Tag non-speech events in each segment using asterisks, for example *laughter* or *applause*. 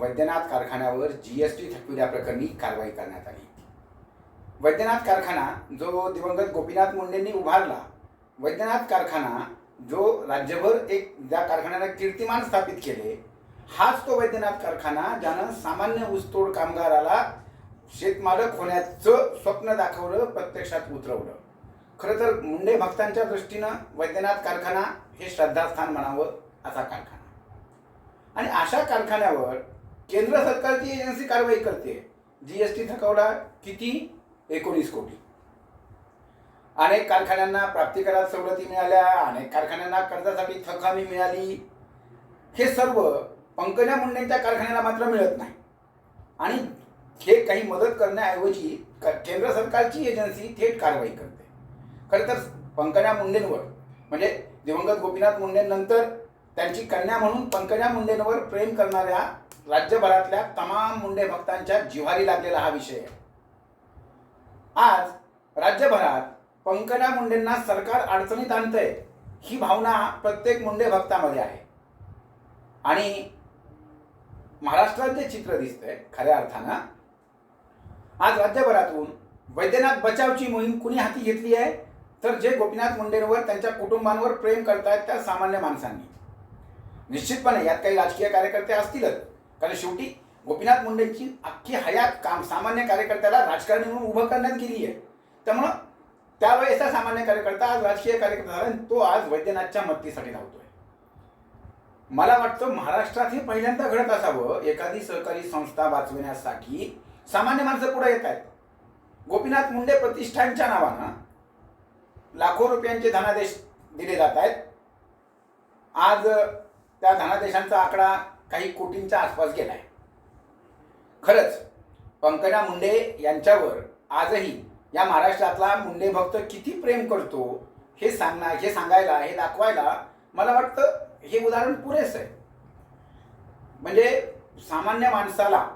वैद्यनाथ कारखान्यावर G S T थकविल्याप्रकरणी कारवाई करण्यात आली. वैद्यनाथ कारखाना जो दिवंगत गोपीनाथ मुंडेंनी उभारला वैद्यनाथ कारखाना जो राज्यभर एक ज्या कारखान्याला कीर्तिमान स्थापित केले हाच तो वैद्यनाथ कारखाना ज्यानं सामान्य ऊसतोड कामगाराला शेतमालक होण्याचं स्वप्न दाखवलं प्रत्यक्षात उतरवलं. खरं तर मुंडे भक्तांच्या दृष्टीनं वैद्यनाथ कारखाना हे श्रद्धास्थान म्हणावं असा कारखाना. आणि अशा कारखान्यावर केंद्र सरकारची एजन्सी कारवाई करते. जीएसटी थकवला किती? एकोणीस कोटी. अनेक कारखान्यांना प्राप्तिकरात सवलती मिळाल्या अनेक कारखान्यांना कर्जासाठी थकामी मिळाली. हे सर्व पंकजा मुंडेंच्या कारखान्याला मात्र मिळत नाही. आणि हे काही मदत करण्याऐवजी केंद्र सरकारची एजन्सी थेट कारवाई करते. खरं तर पंकजा मुंडेंवर म्हणजे दिवंगत गोपीनाथ मुंडेंनंतर त्यांची कन्या म्हणून पंकजा मुंडेंवर प्रेम करणाऱ्या राज्यभरातल्या तमाम मुंडे भक्तांच्या जिव्हारी लागलेला हा विषय. आहे आज राज्यभरात पंकजा मुंडेंना सरकार अडचणीत आणतंय ही भावना प्रत्येक मुंडे भक्तामध्ये आहे. आणि महाराष्ट्रात जे चित्र दिसतंय खऱ्या अर्थानं आज राज्यभरातून वैद्यनाथ बचावची मोहीम कुणी हाती घेतली आहे? तर जे गोपीनाथ मुंडेंवर त्यांच्या कुटुंबांवर प्रेम करतायत त्या सामान्य माणसांनी. निश्चितपणे यात काही राजकीय कार्यकर्ते असतीलच. कारण शेवटी गोपीनाथ मुंडेंची अख्खी हयात काम सामान्य कार्यकर्त्याला राजकारणी म्हणून उभं करण्यात गेली आहे त्यामुळं त्यावेळेचा सामान्य कार्यकर्ता आज राजकीय कार्यकर्ता झाला आणि तो आज वैद्यनाथच्या मदतीसाठी धावतोय. मला वाटतं महाराष्ट्रात हे पहिल्यांदा घडत असावं एखादी सहकारी संस्था वाचविण्यासाठी सामान्य माणसं पुढे येत आहेत. गोपीनाथ मुंडे प्रतिष्ठानच्या नावानं लाखो रुपयांचे धनादेश दिले जात आहेत. आज त्या धनादेशांचा आकडा काही कोटींच्या आसपास गेला आहे खरंच पंकजा मुंडे यांच्यावर आजही या महाराष्ट्रातला मुंडे भक्त किती प्रेम करतो हे सांगणार हे सांगायला हे दाखवायला मला वाटतं हे उदाहरण पुरेस आहे. म्हणजे सामान्य माणसाला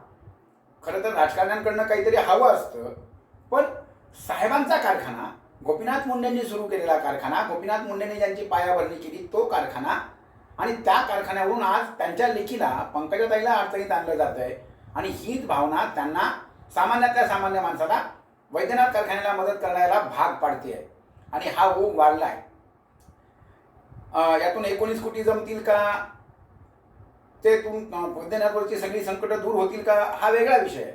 खरं तर राजकारण्यांकडनं काहीतरी हवं असतं पण साहेबांचा कारखाना गोपीनाथ मुंडेंनी सुरू केलेला कारखाना गोपीनाथ मुंडेंनी ज्यांची पायाभरणी केली तो कारखाना आणि त्या कारखान्यावरून आज त्यांच्या लेखीला पंकजाताईला अडचणीत आणलं जात आहे आणि हीच भावना त्यांना सामान्यातल्या सामान्य माणसाला वैद्यनाथ कारखान्याला मदत करण्याला भाग पाडते आहे आणि हा ओघ वाढला आहे यातून एकोणीस कोटी जमतील का? ते तुम वैद्यनाथवरची सगळी संकटं दूर होतील का? हा वेगळा विषय. आहे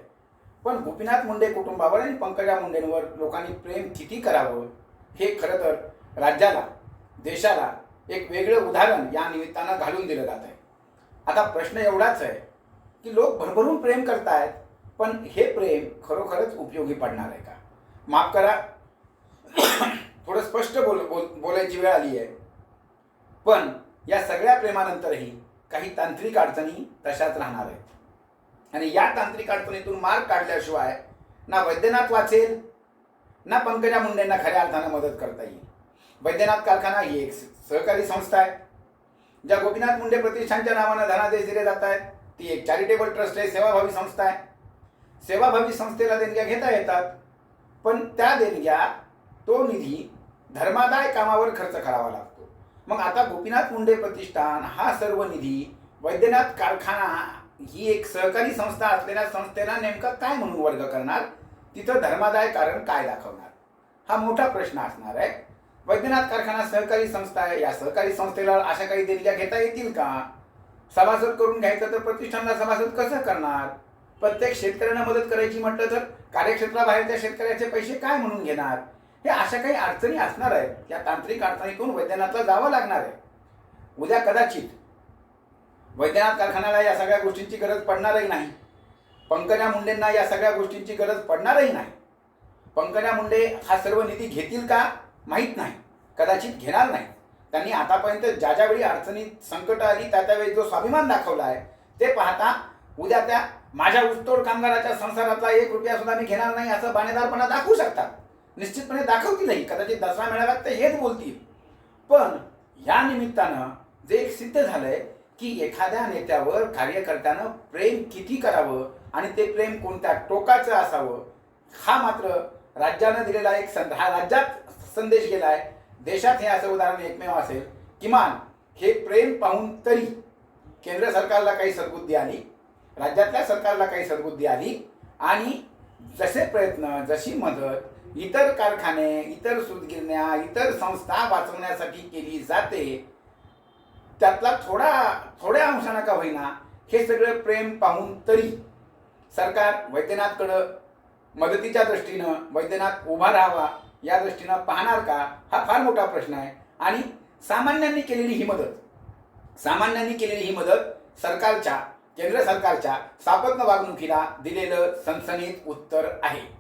पण गोपीनाथ मुंडे कुटुंबावर आणि पंकजा मुंडेंवर लोकांनी प्रेम किती करावं? हे खरं तर राज्याला देशाला एक वेगळं उदाहरण या निमित्तानं घालून दिलं जात आहे. आता प्रश्न एवढाच आहे की लोक भरभरून प्रेम करतायत पण हे प्रेम खरोखरच उपयोगी पडणार आहे का? माफ करा. *coughs* थोडं स्पष्ट बोल बोल बोलायची वेळ आली आहे. पण या सगळ्या प्रेमानंतरही काही तांत्रिक अडचणी तशाच राहणार आहेत. आणि या तांत्रिक अडचणीतून मार्ग काढल्याशिवाय ना वैद्यनाथ वाचेल ना पंकजा मुंडेंना खऱ्या अर्थानं मदत करता येईल. वैद्यनाथ कारखाना ही एक सहकारी संस्था आहे. ज्या गोपीनाथ मुंडे प्रतिष्ठानच्या नावानं धनादेश दिले जात आहेत ती एक चॅरिटेबल ट्रस्ट आहे सेवाभावी संस्था आहे. सेवाभावी संस्थेला देणग्या घेता येतात पण त्या देणग्या तो निधी धर्मादाय कामावर खर्च करावा लागतो. मग आता गोपीनाथ मुंडे प्रतिष्ठान हा सर्व निधी वैद्यनाथ कारखाना ही एक सहकारी संस्था असलेल्या संस्थेला नेमका काय म्हणून वर्ग करणार? तिथं धर्मादाय कारण काय दाखवणार? हा मोठा प्रश्न असणार आहे. वैद्यनाथ कारखाना सहकारी संस्था आहे. या सहकारी संस्थेला अशा काही देणग्या घेता येतील का? सभासद करून घ्यायचं तर प्रतिष्ठानला सभासद कसं करणार? प्रत्येक शेतकऱ्यांना मदत करायची म्हटलं तर कार्यक्षेत्राबाहेरच्या शेतकऱ्याचे पैसे काय म्हणून घेणार? हे अशा काही अडचणी असणार आहेत. या तांत्रिक अडचणीतून वैद्यनाथला जावं लागणार आहे. उद्या कदाचित वैद्यनाथ कारखान्याला या सगळ्या गोष्टींची गरज पडणारही नाही. पंकजा मुंडेंना या सगळ्या गोष्टींची गरज पडणारही नाही. पंकजा मुंडे हा सर्व निधी घेतील का? माहीत नाही. कदाचित घेणार नाही. त्यांनी आतापर्यंत ज्या ज्यावेळी अडचणीत संकट आली त्या त्यावेळी जो स्वाभिमान दाखवला आहे ते पाहता उद्या त्या माझ्या ऊसतोड कामगाराच्या संसारातला एक रुपया सुद्धा मी घेणार नाही असं बाणेदारपणा दाखवू शकतात. निश्चितपणे दाखवतीलही. कदाचित दसरा मेळाव्यात ते हेच बोलतील. पण या निमित्तानं जे एक सिद्ध झालंय की एखाद्या नेत्यावर कार्यकर्त्यानं प्रेम किती करावं आणि ते प्रेम कोणत्या टोकाचं असावं हा मात्र राज्यानं दिलेला एक संद हा राज्यात संदेश गेला आहे देशात हे असं उदाहरण एकमेव असेल. किमान हे प्रेम पाहून तरी केंद्र सरकारला काही सद्बुद्धी आली राज्यातल्या सरकारला काही सद्बुद्धी आली आणि जसे प्रयत्न जशी मदत इतर कारखाने इतर सुतगिरण्या इतर संस्था वाचवण्यासाठी केली जाते त्यातला थोडा थोड्या अंशानं का होईना हे सगळं प्रेम पाहून तरी सरकार वैद्यनाथकडं मदतीच्या दृष्टीनं वैद्यनाथ उभा राहावा या दृष्टीनं पाहणार का? हा फार मोठा प्रश्न आहे. आणि सामान्यांनी केलेली ही मदत. सामान्यांनी केलेली ही मदत सरकारच्या केंद्र सरकारच्या सापत्न वागणुकीला दिलेलं सनसनीत उत्तर आहे.